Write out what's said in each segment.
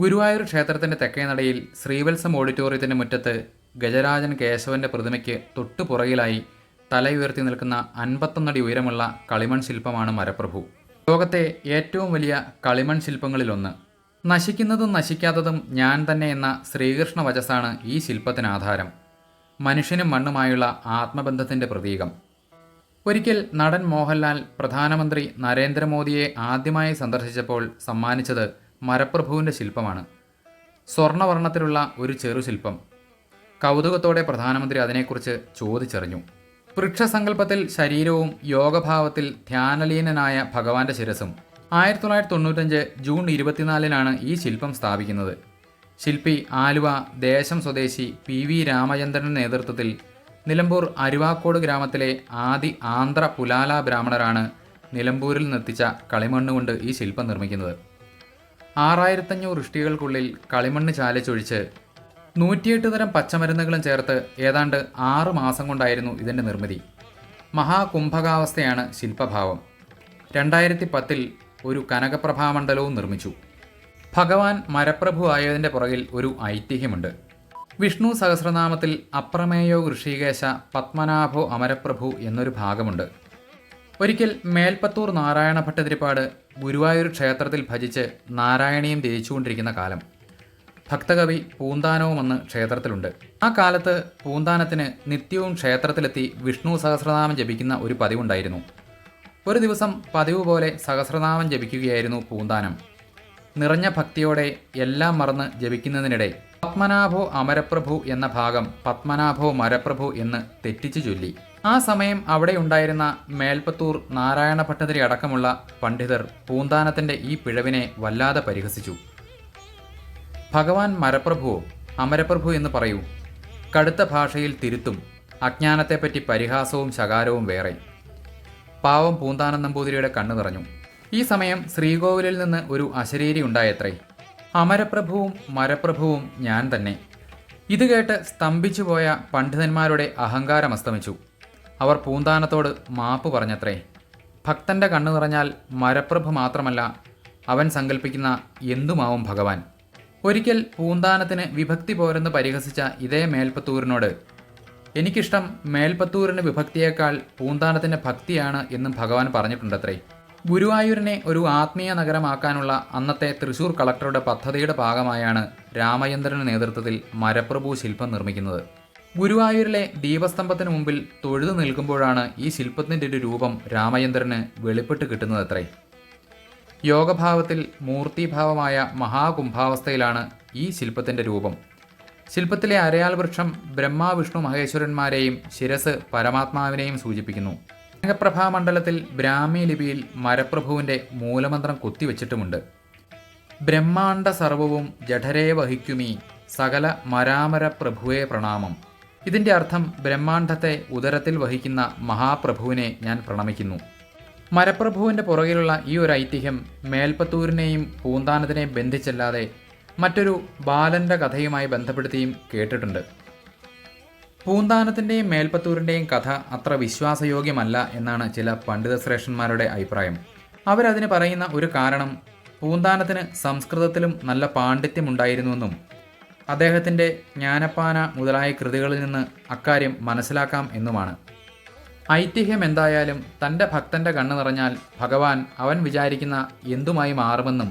ഗുരുവായൂർ ക്ഷേത്രത്തിന്റെ തെക്കേ നടയിൽ ശ്രീവത്സം ഓഡിറ്റോറിയത്തിന്റെ മുറ്റത്ത് ഗജരാജൻ കേശവന്റെ പ്രതിമയ്ക്ക് തൊട്ടുപുറകിലായി തലയുയർത്തി നിൽക്കുന്ന അൻപത്തൊന്നടി ഉയരമുള്ള കളിമൺ ശില്പമാണ് മരപ്രഭു. ലോകത്തെ ഏറ്റവും വലിയ കളിമൺ ശില്പങ്ങളിലൊന്ന്. നശിക്കുന്നതും നശിക്കാത്തതും ഞാൻ തന്നെ എന്ന ശ്രീകൃഷ്ണ വചസ്സാണ് ഈ ശില്പത്തിന് ആധാരം. മനുഷ്യനും മണ്ണുമായുള്ള ആത്മബന്ധത്തിന്റെ പ്രതീകം. ഒരിക്കൽ നടൻ മോഹൻലാൽ പ്രധാനമന്ത്രി നരേന്ദ്രമോദിയെ ആദ്യമായി സന്ദർശിച്ചപ്പോൾ സമ്മാനിച്ചത് മരപ്രഭുവിന്റെ ശില്പമാണ്. സ്വർണവർണത്തിലുള്ള ഒരു ചെറു ശില്പം. കൗതുകത്തോടെ പ്രധാനമന്ത്രി അതിനെക്കുറിച്ച് ചോദിച്ചറിഞ്ഞു. വൃക്ഷസങ്കല്പത്തിൽ ശരീരവും യോഗഭാവത്തിൽ ധ്യാനലീനനായ ഭഗവാന്റെ ശിരസും. ആയിരത്തി തൊള്ളായിരത്തി തൊണ്ണൂറ്റഞ്ച് ജൂൺ ഇരുപത്തിനാലിനാണ് ഈ ശില്പം സ്ഥാപിക്കുന്നത്. ശില്പി ആലുവ ദേശം സ്വദേശി പി വി രാമചന്ദ്രന്റെ നേതൃത്വത്തിൽ നിലമ്പൂർ അരുവാക്കോട് ഗ്രാമത്തിലെ ആദി ആന്ധ്ര പുലാല ബ്രാഹ്മണരാണ് നിലമ്പൂരിൽ നിന്നെത്തിച്ച കളിമണ്ണുകൊണ്ട് ഈ ശില്പം നിർമ്മിക്കുന്നത്. ആറായിരത്തഞ്ഞൂറ് ഇഷ്ടികൾക്കുള്ളിൽ കളിമണ്ണ് ചാലിച്ചൊഴിച്ച് നൂറ്റിയെട്ട് തരം പച്ചമരുന്നുകളും ചേർത്ത് ഏതാണ്ട് ആറ് മാസം കൊണ്ടായിരുന്നു ഇതിന്റെ നിർമ്മിതി. മഹാകുംഭകാവസ്ഥയാണ് ശില്പഭാവം. രണ്ടായിരത്തി പത്തിൽ ഒരു കനകപ്രഭാമണ്ഡലവും നിർമ്മിച്ചു. ഭഗവാൻ മരപ്രഭു ആയതിന്റെ പുറകിൽ ഒരു ഐതിഹ്യമുണ്ട്. വിഷ്ണു സഹസ്രനാമത്തിൽ അപ്രമേയോ ഋഷികേശ പത്മനാഭോ അമരപ്രഭു എന്നൊരു ഭാഗമുണ്ട്. ഒരിക്കൽ മേൽപ്പത്തൂർ നാരായണ ഭട്ടതിരിപ്പാട് ഗുരുവായൂർ ക്ഷേത്രത്തിൽ ഭജിച്ച് നാരായണീയം ധരിച്ചുകൊണ്ടിരിക്കുന്ന കാലം. ഭക്തകവി പൂന്താനവും അന്ന് ക്ഷേത്രത്തിലുണ്ട്. ആ കാലത്ത് പൂന്താനത്തിന് നിത്യവും ക്ഷേത്രത്തിലെത്തി വിഷ്ണു സഹസ്രനാമം ജപിക്കുന്ന ഒരു പതിവുണ്ടായിരുന്നു. ഒരു ദിവസം പതിവ് പോലെ സഹസ്രനാമം ജപിക്കുകയായിരുന്നു പൂന്താനം. നിറഞ്ഞ ഭക്തിയോടെ എല്ലാം മറന്ന് ജപിക്കുന്നതിനിടെ പത്മനാഭോ അമരപ്രഭു എന്ന ഭാഗം പത്മനാഭോ മരപ്രഭു എന്ന് തെറ്റിച്ചു ചൊല്ലി. ആ സമയം അവിടെ ഉണ്ടായിരുന്ന മേൽപ്പത്തൂർ നാരായണ ഭട്ടതിരി അടക്കമുള്ള പണ്ഡിതർ പൂന്താനത്തിന്റെ ഈ പിഴവിനെ വല്ലാതെ പരിഹസിച്ചു. ഭഗവാൻ മരപ്രഭുവോ അമരപ്രഭു എന്ന് പറയൂ കടുത്ത ഭാഷയിൽ തിരുത്തും അജ്ഞാനത്തെപ്പറ്റി പരിഹാസവും ശകാരവും വേറെ. പാവം പൂന്താനം നമ്പൂതിരിയുടെ കണ്ണു നിറഞ്ഞു. ഈ സമയം ശ്രീകോവിലിൽ നിന്ന് ഒരു അശരീരി ഉണ്ടായത്രേ. അമരപ്രഭുവും മരപ്രഭുവും ഞാൻ തന്നെ. ഇത് കേട്ട് സ്തംഭിച്ചുപോയ പണ്ഡിതന്മാരുടെ അഹങ്കാരം അസ്തമിച്ചു. അവർ പൂന്താനത്തോട് മാപ്പ് പറഞ്ഞത്രേ ഭക്തന്റെ കണ്ണു നിറഞ്ഞാൽ മരപ്രഭ മാത്രമല്ല അവൻ സങ്കല്പിക്കുന്ന എന്തുമാവും ഭഗവാൻ? ഒരിക്കൽ പൂന്താനത്തിന് വിഭക്തി പോരെന്ന് പരിഹസിച്ച ഇതേ മേൽപ്പത്തൂരിനോട് എനിക്കിഷ്ടം മേൽപ്പത്തൂരിന് വിഭക്തിയേക്കാൾ പൂന്താനത്തിന്റെ ഭക്തിയാണ് എന്നും ഭഗവാൻ പറഞ്ഞിട്ടുണ്ടത്രേ. ഗുരുവായൂരിനെ ഒരു ആത്മീയ നഗരമാക്കാനുള്ള അന്നത്തെ തൃശൂർ കളക്ടറുടെ പദ്ധതിയുടെ ഭാഗമായാണ് രാമചന്ദ്രന് നേതൃത്വത്തിൽ മരപ്രഭു ശില്പം നിർമ്മിക്കുന്നത്. ഗുരുവായൂരിലെ ദീപസ്തംഭത്തിന് മുമ്പിൽ തൊഴുതു നിൽക്കുമ്പോഴാണ് ഈ ശില്പത്തിന്റെ ഒരു രൂപം രാമചന്ദ്രന് വെളിപ്പെട്ട് കിട്ടുന്നതത്രേ. യോഗഭാവത്തിൽ മൂർത്തിഭാവമായ മഹാകുംഭാവസ്ഥയിലാണ് ഈ ശില്പത്തിന്റെ രൂപം. ശില്പത്തിലെ അരയാൽ വൃക്ഷം ബ്രഹ്മാ വിഷ്ണു മഹേശ്വരന്മാരെയും ശിരസ് പരമാത്മാവിനെയും സൂചിപ്പിക്കുന്നു. മണ്ഡലത്തിൽ ബ്രാഹ്മി ലിപിയിൽ മരപ്രഭുവിന്റെ മൂലമന്ത്രം കൊത്തിവെച്ചിട്ടുമുണ്ട്. ബ്രഹ്മാണ്ട സർവവും ജഠരേ വഹിക്കുമീ സകല മരാമര പ്രഭുവേ പ്രണാമം. ഇതിന്റെ അർത്ഥം ബ്രഹ്മാണ്ഡത്തെ ഉദരത്തിൽ വഹിക്കുന്ന മഹാപ്രഭുവിനെ ഞാൻ പ്രണമിക്കുന്നു. മരപ്രഭുവിന്റെ പുറകിലുള്ള ഈ ഒരു ഐതിഹ്യം മേൽപ്പത്തൂരിനെയും പൂന്താനത്തിനെയും ബന്ധിച്ചല്ലാതെ മറ്റൊരു ബാലന്റെ കഥയുമായി ബന്ധപ്പെടുത്തിയും കേട്ടിട്ടുണ്ട്. പൂന്താനത്തിന്റെയും മേൽപ്പത്തൂരിന്റെയും കഥ അത്ര വിശ്വാസയോഗ്യമല്ല എന്നാണ് ചില പണ്ഡിതശ്രേഷ്ഠന്മാരുടെ അഭിപ്രായം. അവരതിന് പറയുന്ന ഒരു കാരണം പൂന്താനത്തിന് സംസ്കൃതത്തിലും നല്ല പാണ്ഡിത്യമുണ്ടായിരുന്നുവെന്നും അദ്ദേഹത്തിന്റെ ജ്ഞാനപ്പാന മുതലായ കൃതികളിൽ നിന്ന് അക്കാര്യം മനസ്സിലാക്കാം എന്നുമാണ്. ഐതിഹ്യം എന്തായാലും തന്റെ ഭക്തന്റെ കണ്ണു നിറഞ്ഞാൽ ഭഗവാൻ അവൻ വിചാരിക്കുന്ന എന്തുമായി മാറുമെന്നും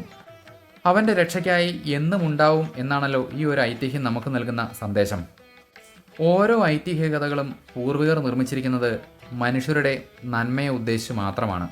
അവന്റെ രക്ഷയ്ക്കായി എന്നും ഉണ്ടാവും എന്നാണല്ലോ ഈ ഒരു ഐതിഹ്യം നമുക്ക് നൽകുന്ന സന്ദേശം. ഓരോ ഐതിഹ്യ കഥകളും പൂർവികർ നിർമ്മിച്ചിരിക്കുന്നത് മനുഷ്യരുടെ നന്മയെ ഉദ്ദേശിച്ച് മാത്രമാണ്.